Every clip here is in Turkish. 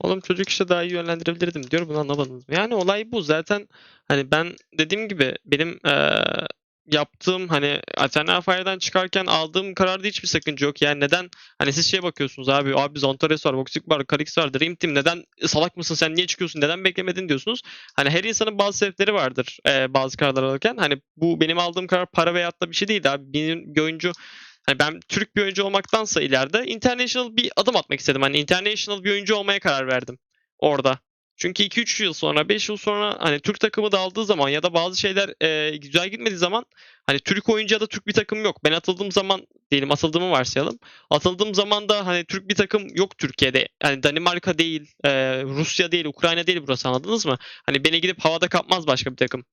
Oğlum çocuk işte daha iyi yönlendirebilirdim diyor bunu anlamadınız mı? Yani olay bu zaten hani ben dediğim gibi benim eee, yaptığım hani Athena Fire'dan çıkarken aldığım kararda hiçbir sakınca yok. Yani neden hani siz şeye bakıyorsunuz abi abi Zontares var, Voxic var, Kalix var, Dream Team neden salak mısın sen niye çıkıyorsun neden beklemedin diyorsunuz. Hani her insanın bazı sebepleri vardır eee, bazı kararlar alırken. Hani bu benim aldığım karar para veyahut da bir şey değil abi. Benim bir oyuncu Hani ben Türk bir oyuncu olmaktansa ileride international bir adım atmak istedim. Hani international bir oyuncu olmaya karar verdim orada. Çünkü 2-3 yıl sonra, 5 yıl sonra hani Türk takımı da aldığı zaman ya da bazı şeyler e, güzel gitmediği zaman hani Türk oyuncu ya da Türk bir takım yok. Ben atıldığım zaman diyelim atıldığımı varsayalım. Atıldığım zaman da hani Türk bir takım yok Türkiye'de. Hani Danimarka değil, e, Rusya değil, Ukrayna değil burası anladınız mı? Hani beni gidip havada kapmaz başka bir takım.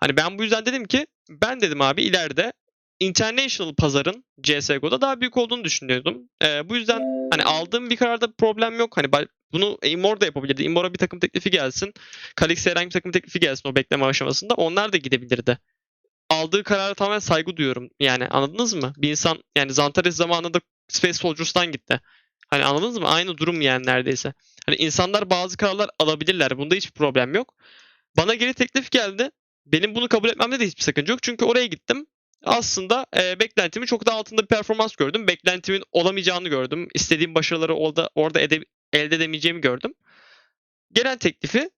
Hani ben bu yüzden dedim ki ben dedim abi ileride international pazarın CSGO'da daha büyük olduğunu düşünüyordum. Ee, bu yüzden hani aldığım bir kararda problem yok. Hani bunu Immor da yapabilirdi. Immor'a bir takım teklifi gelsin. Kalix'e herhangi bir takım teklifi gelsin o bekleme aşamasında. Onlar da gidebilirdi. Aldığı karara tamamen saygı duyuyorum. Yani anladınız mı? Bir insan yani Zantares zamanında Space Soldiers'tan gitti. Hani anladınız mı? Aynı durum yani neredeyse. Hani insanlar bazı kararlar alabilirler. Bunda hiçbir problem yok. Bana geri teklif geldi. Benim bunu kabul etmemde de hiçbir sakınca yok. Çünkü oraya gittim aslında e, beklentimin çok daha altında bir performans gördüm. Beklentimin olamayacağını gördüm. İstediğim başarıları orada orada ede- elde edemeyeceğimi gördüm. Gelen teklifi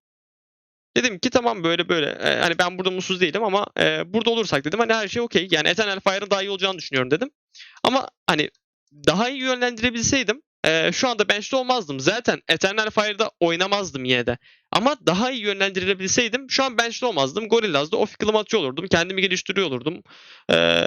dedim ki tamam böyle böyle. E, hani ben burada mutsuz değilim ama e, burada olursak dedim hani her şey okey. Yani Eternal Fire'ın daha iyi olacağını düşünüyorum dedim. Ama hani daha iyi yönlendirebilseydim e, şu anda bench'te olmazdım. Zaten Eternal Fire'da oynamazdım yine de. Ama daha iyi yönlendirebilseydim şu an bench'te olmazdım. Gorillaz'da off matçı olurdum. Kendimi geliştiriyor olurdum. Ee,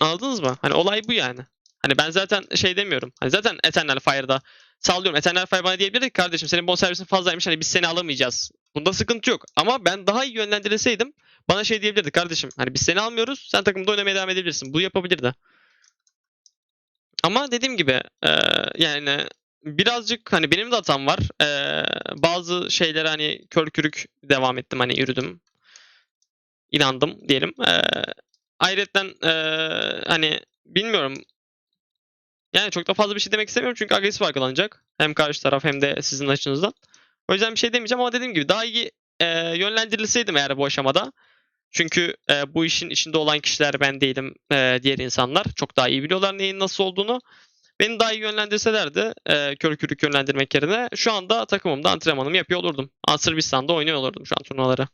anladınız mı? Hani olay bu yani. Hani ben zaten şey demiyorum. Hani zaten Eternal Fire'da sallıyorum. Eternal Fire bana diyebilirdi ki kardeşim senin bon servisin fazlaymış hani biz seni alamayacağız. Bunda sıkıntı yok. Ama ben daha iyi yönlendirilseydim bana şey diyebilirdi kardeşim hani biz seni almıyoruz sen takımda oynamaya devam edebilirsin. Bu yapabilirdi. Ama dediğim gibi e, yani birazcık hani benim de hatam var. E, bazı şeylere hani kör kürük devam ettim hani yürüdüm. İnandım diyelim. E, ayrıca e, hani bilmiyorum yani çok da fazla bir şey demek istemiyorum çünkü agresif arkalanacak. Hem karşı taraf hem de sizin açınızdan. O yüzden bir şey demeyeceğim ama dediğim gibi daha iyi e, yönlendirilseydim eğer bu aşamada. Çünkü e, bu işin içinde olan kişiler ben değilim, e, diğer insanlar. Çok daha iyi biliyorlar neyin nasıl olduğunu. Beni daha iyi yönlendirselerdi e, kör kürük yönlendirmek yerine şu anda takımımda antrenmanımı yapıyor olurdum. Sırbistan'da oynuyor olurdum şu an turnuvaları.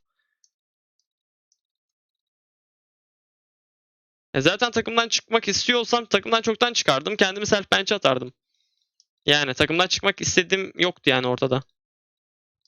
E, zaten takımdan çıkmak istiyorsam takımdan çoktan çıkardım. Kendimi self bench'e atardım. Yani takımdan çıkmak istediğim yoktu yani ortada.